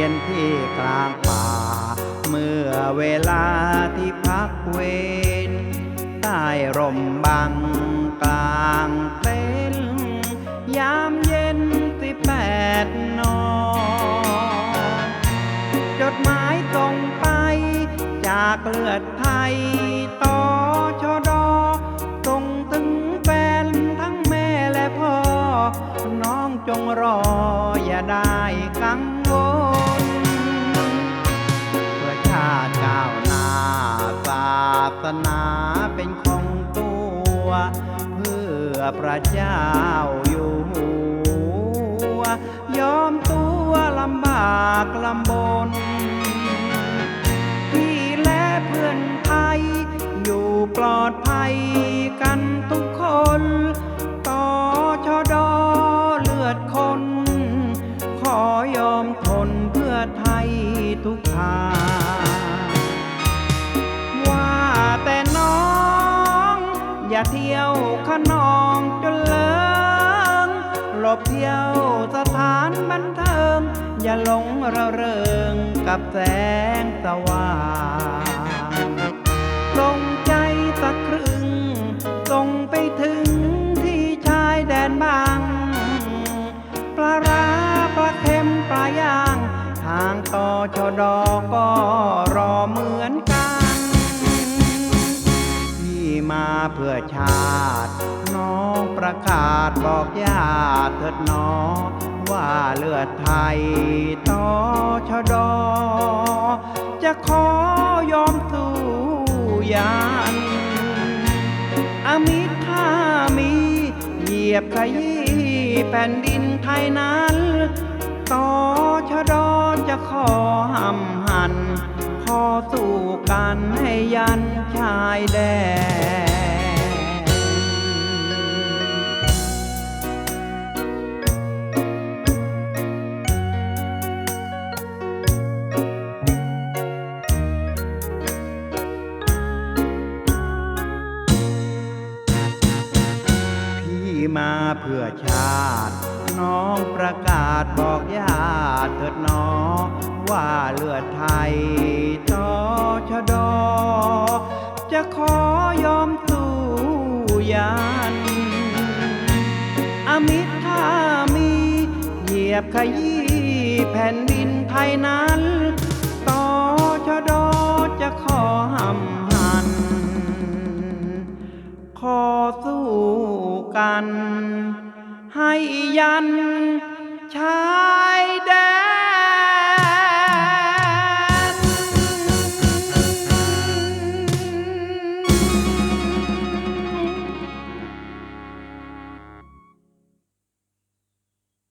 ยนที่กลางป่า เมื่อเวลาที่พักเวรใต้ร่มบังกลางเต็นท์ยามเย็นที่แปดนอนจดหมายส่งไปจากเลือดไทยต่อ สนาเป็นของตัว เพื่อพระเจ้าอยู่หัวยอมตัวลำบากลำบน พี่และเพื่อนไทย อยู่ปลอดภัยกันทุกคนต่อชอดอเลือดคน ขอยอมทนเพื่อไทยทุกทาง อย่าเที่ยวขนองจนเลิงหลบเที่ยวสถานบันเทิง อย่าหลงระเริงกับแสงสว่างลงใจสักครึ่งส่งไปถึงที่ชายแดนบางปลาร้าปลาเค็มปลาย่าง ทางต่อชดอก็รอเหมือน เพื่อชาติ น้องประกาศบอกญาติเถิดหนอว่าเลือดไทยต่อชอดอ จะขอยอมสู้ยันอามิตรถ้ามีเหยียบขยี้แผ่นดินไทยนั้นต่อชะดอจะขอห้ำหัน ขอสู้กันให้ยันชายแดน มาเพื่อชาติ น้องประกาศบอกญาติเถิดหนอว่าเลือดไทยต่อชะดอ จะขอยอมสู้ยัน อมิตรถ้ามีเหยียบขยี้แผ่นดินไทยนั้นต่อชะดอจะขอหำหัน ขอสู้ กัน ให้ยันชายแดน